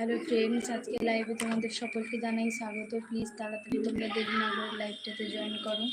Hello friends আজকে লাইভে তোমাদের সকলকে জানাই স্বাগত। প্লিজ তাড়াতাড়ি তোমরা দেরি না লাইভটাতে জয়েন করো।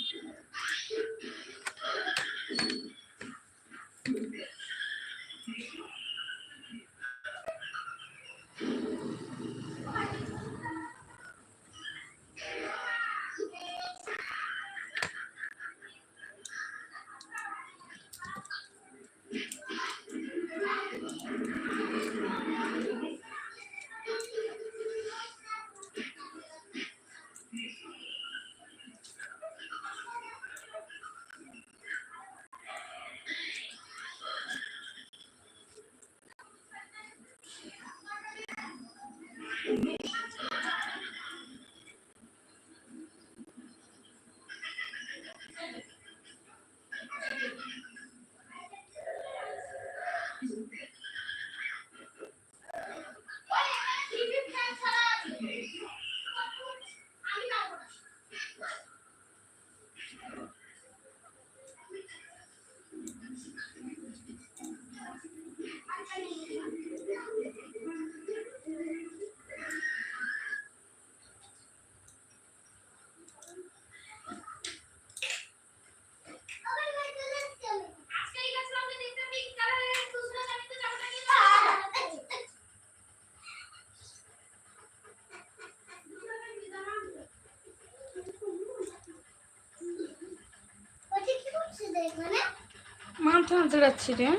মাথা হাতে যাচ্ছি রে।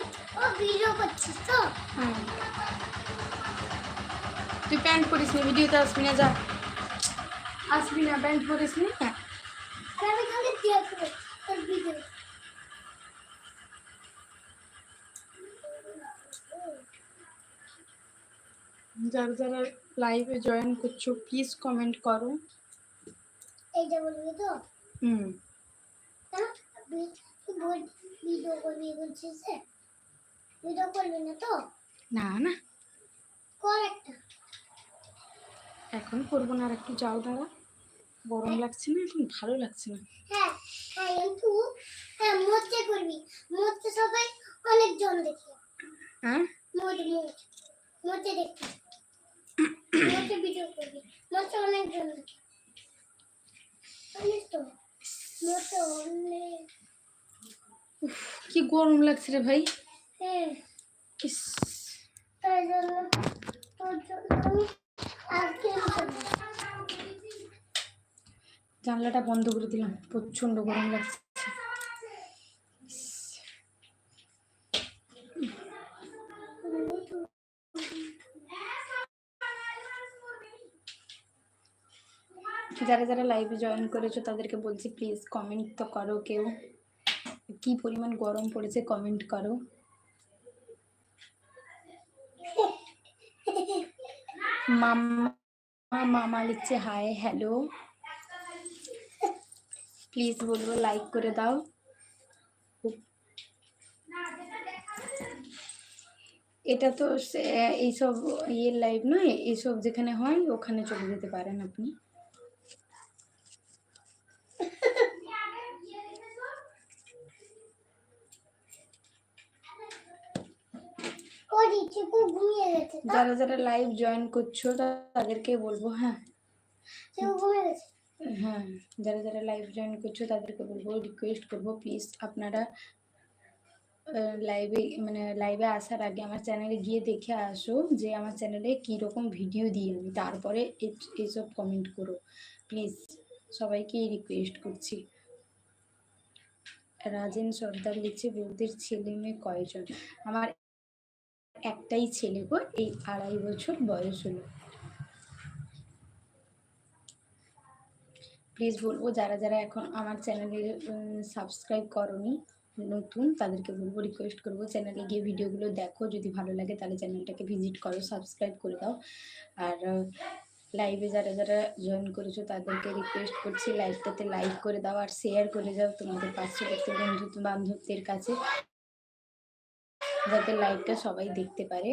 ও ভিডিও করছিস তো? হ্যাঁ। তুই প্যান্ট পরিস নি ভিডিওতে আসবি না যা। আসবি না প্যান্ট পরিস নি? হ্যাঁ। আমি খালি দেখব তোর ভিডিও যারা যারা লাইভে জয়েন করছ প্লিজ কমেন্ট করো। এইটা বলবি তো? হুম। ভিডিও করবি বলছিস যে ভিডিও করবি না তো না। না কর একটা এখন করব না আর একটু যাও দাঁড়া। গরম লাগছে না এখন ভালো লাগছে না। হ্যাঁ হ্যাঁ কিন্তু হ্যাঁ মোচে করবি। মোচে সবাই অনেকজন দেখে। হ্যাঁ? মোচ মোচ মোচে দেখবি মোচে ভিডিও করবি। মোচে অনেকজন দেখে। জানিস তো? মোচে অনেক। কি গরম লাগছে রে ভাই। জানলাটা বন্ধ করে দিলাম প্রচণ্ড গরম লাগছে। যারা যারা লাইভে জয়েন করেছ তাদেরকে বলছি প্লিজ কমেন্ট তো করো কেউ। কি পরিমাণ গরম পড়েছে কমেন্ট করো। মামা মামা লিখছে হাই হ্যালো প্লিজ বলব লাইক করে দাও। এটা তো এইসব ইয়ের লাইভ নয়, এইসব যেখানে হয়, ওখানে চলে যেতে পারেন আপনি। যারা যারা লাইভ জয়েন করছ তাদেরকে বলব হ্যাঁ। হ্যাঁ যারা যারা লাইভ জয়েন করছ তাদেরকে বলব রিকোয়েস্ট করব প্লিজ আপনারা লাইভে মানে লাইভে আসার আগে আমার চ্যানেলে গিয়ে দেখে আসো যে আমার চ্যানেলে কী রকম ভিডিও দিই আমি তারপরে এ- এসব কমেন্ট করো। প্লিজ সবাইকেই রিকোয়েস্ট করছি। রাজেন সর্দার লিখছে বৌদির ছেলে মেয়ে কয়জন? আমার একটাই ছেলে গো, এই আড়াই বছর বয়স হলো। প্লিজ বলব, যারা যারা এখন আমার চ্যানেলে সাবস্ক্রাইব করনি, নতুন, তাদেরকে বলব রিকোয়েস্ট করব, চ্যানেলে গিয়ে ভিডিওগুলো দেখো, যদি ভালো লাগে তাহলে চ্যানেলটাকে ভিজিট করো সাবস্ক্রাইব করে দাও। আর লাইভে যারা যারা জয়েন করেছ, তাদেরকে রিকোয়েস্ট করছি লাইভটাতে লাইক করে দাও, আর শেয়ার করে যাও তোমাদের পার্শ্ববর্তী বন্ধু বান্ধবদের কাছে। যাতে লাইভটা সবাই দেখতে পারে।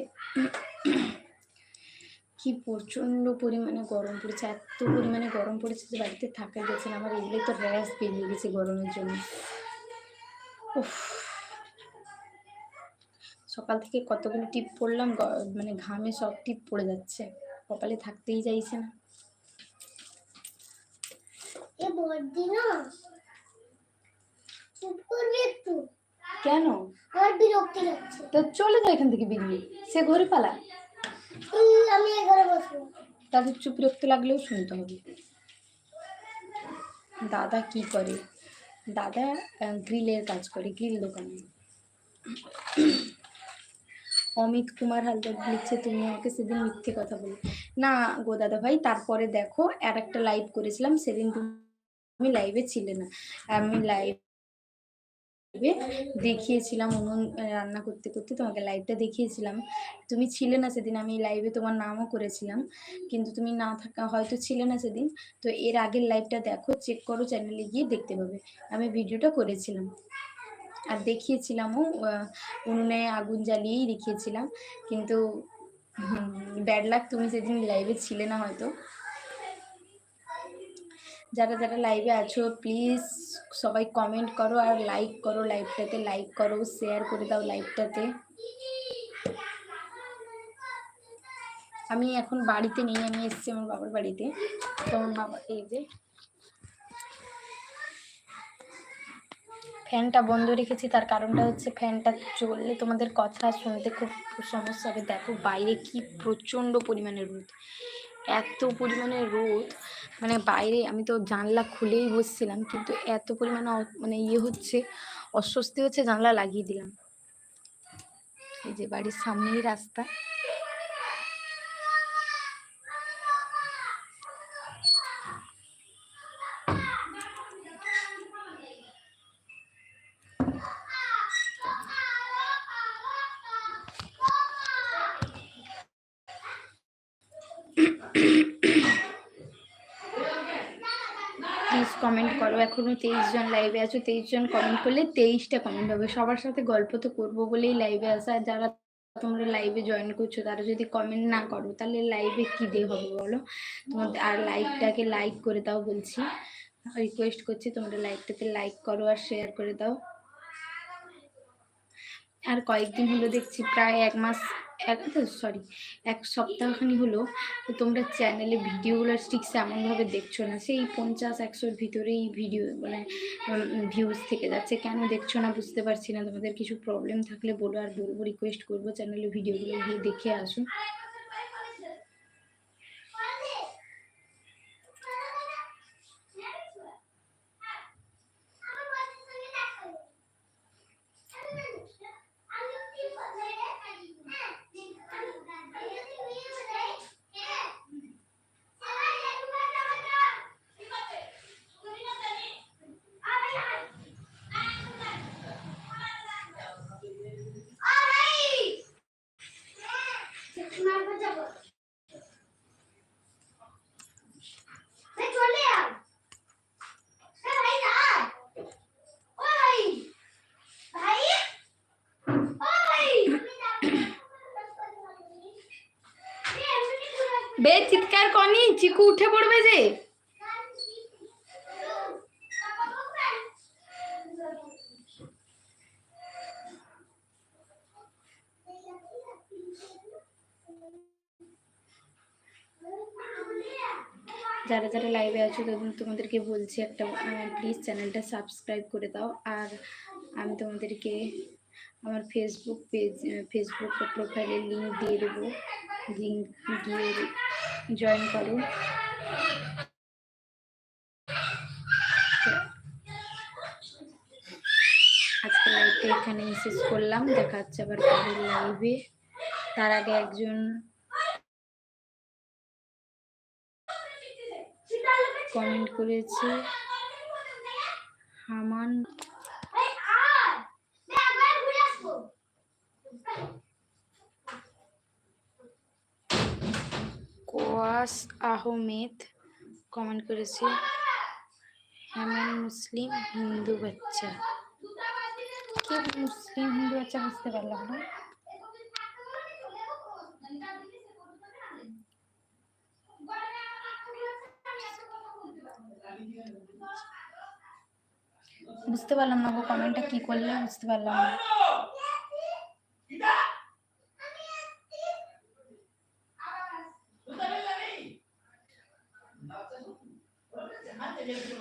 কি প্রচণ্ড পরিমাণে গরম পড়েছে এত পরিমাণে গরম পড়েছে যে বাড়িতে থাকা গেছে না। আমার এগুলোই তো র্যাশ বেরিয়ে গেছে গরমের জন্য। উফ। সকাল থেকে কতগুলো টিপ পড়লাম মানে ঘামে সব টিপ পড়ে যাচ্ছে। কপালে থাকতেই চাইছে না। কেন? আমার বিরক্তি লাগছে। তো চলে যায় এখান থেকে বেরিয়ে। সে ঘরে পালা? আমি এখানে বসবো। তাদের চুপ বিরক্ত লাগলেও শুনতে হবে। দাদা কি করে? দাদা গ্রিলের কাজ করে গ্রিল দোকানে। অমিত কুমার হালদার লিখছে তুমি আমাকে সেদিন মিথ্যে কথা বলে না গো দাদা ভাই তারপরে দেখো আর একটা লাইভ করেছিলাম সেদিন তুমি লাইভে ছিলে না। আমি লাইভে দেখিয়েছিলাম, উনুন রান্না করতে করতে তোমাকে লাইভটা দেখিয়েছিলাম। তুমি ছিলে না সেদিন, আমি লাইভে তোমার নামও করেছিলাম। কিন্তু তুমি না থাকা, হয়তো ছিলে না সেদিন। তো এর আগের লাইভটা দেখো চেক করো চ্যানেলে গিয়ে দেখতে পাবে। আমি ভিডিওটা করেছিলাম। আর দেখিয়েছিলামও উনুনে আগুন জ্বালিয়েই দেখিয়েছিলাম। কিন্তু ব্যাড লাক তুমি সেদিন লাইভে ছিলে না হয়তো। যারা যারা লাইভে আছো প্লিজ সবাই কমেন্ট করো আর লাইক করো লাইভটাতে লাইক করো শেয়ার করে দাও লাইভটাতে আমি এখন বাড়িতে নেই, আমি এসেছি আমার বাবার বাড়িতে। তো আমার বাবা, এই যে। ফ্যানটা বন্ধ রেখেছি, তার কারণটা হচ্ছে ফ্যানটা চললে তোমাদের কথা শুনতে খুব সমস্যা হবে। দেখো বাইরে কি প্রচণ্ড পরিমাণে রোদ। এত পরিমাণে রোদ মানে বাইরে আমি তো জানলা খুলেই বসছিলাম, কিন্তু এত পরিমাণে মানে ইয়ে হচ্ছে, অস্বস্তি হচ্ছে, জানলা লাগিয়ে দিলাম। এই যে বাড়ির সামনেই রাস্তা প্লিজ কমেন্ট করো এখনও তেইশ জন লাইভে আছো, তেইশ জন কমেন্ট করলে তেইশটা কমেন্ট হবে। সবার সাথে গল্প তো করব বলেই লাইভে আসা আর যারা তোমরা লাইভে জয়েন করছ, তারা যদি কমেন্ট না করো, তাহলে লাইভে কি দিয়ে হবে বলো? তোমাদের আর লাইভটাকে লাইক করে দাও বলছি। রিকোয়েস্ট করছি তোমরা লাইভটাতে লাইক করো আর শেয়ার করে দাও। আর কয়েকদিন হলো দেখছি প্রায় এক মাস সরি এক সপ্তাহখানি হলো তোমরা চ্যানেলে ভিডিওগুলো ঠিক এমনভাবে দেখছ না। সেই পঞ্চাশ, একশোর ভিতরেই ভিডিও মানে ভিউজ থেকে যাচ্ছে। কেন দেখছ না বুঝতে পারছি না। তোমাদের কিছু প্রবলেম থাকলে বলো আর বলব রিকোয়েস্ট করব চ্যানেলে ভিডিওগুলো গিয়ে দেখে আসো। বে, চিৎকার কনি, চিকু উঠে পড়বে যে। যারা যারা লাইভে আছো তখন তোমাদেরকে বলছি একটা প্লিজ চ্যানেলটা সাবস্ক্রাইব করে দাও। আর আমি তোমাদেরকে আমার ফেসবুক পেজ ফেসবুক প্রোফাইলের লিঙ্ক দিয়ে দেবো। লিঙ্ক দিয়ে জয়েন করো। আজকে লাইভটা এখানে শেষ করলাম। দেখা হচ্ছে আবার পরের লাইভে তার আগে একজন কমেন্ট করেছে, হামান এই আয় বে আবার ঘুরে আসব কোয়াস আহমেদ কমেন্ট করেছে, হেমেন মুসলিম হিন্দু বাচ্চা। কে মুসলিম হিন্দু বাচ্চা বুঝতে পারলাম না। বুঝতে পারলাম না গো কমেন্টটা কি করলে, বুঝতে পারলাম না। Thank you.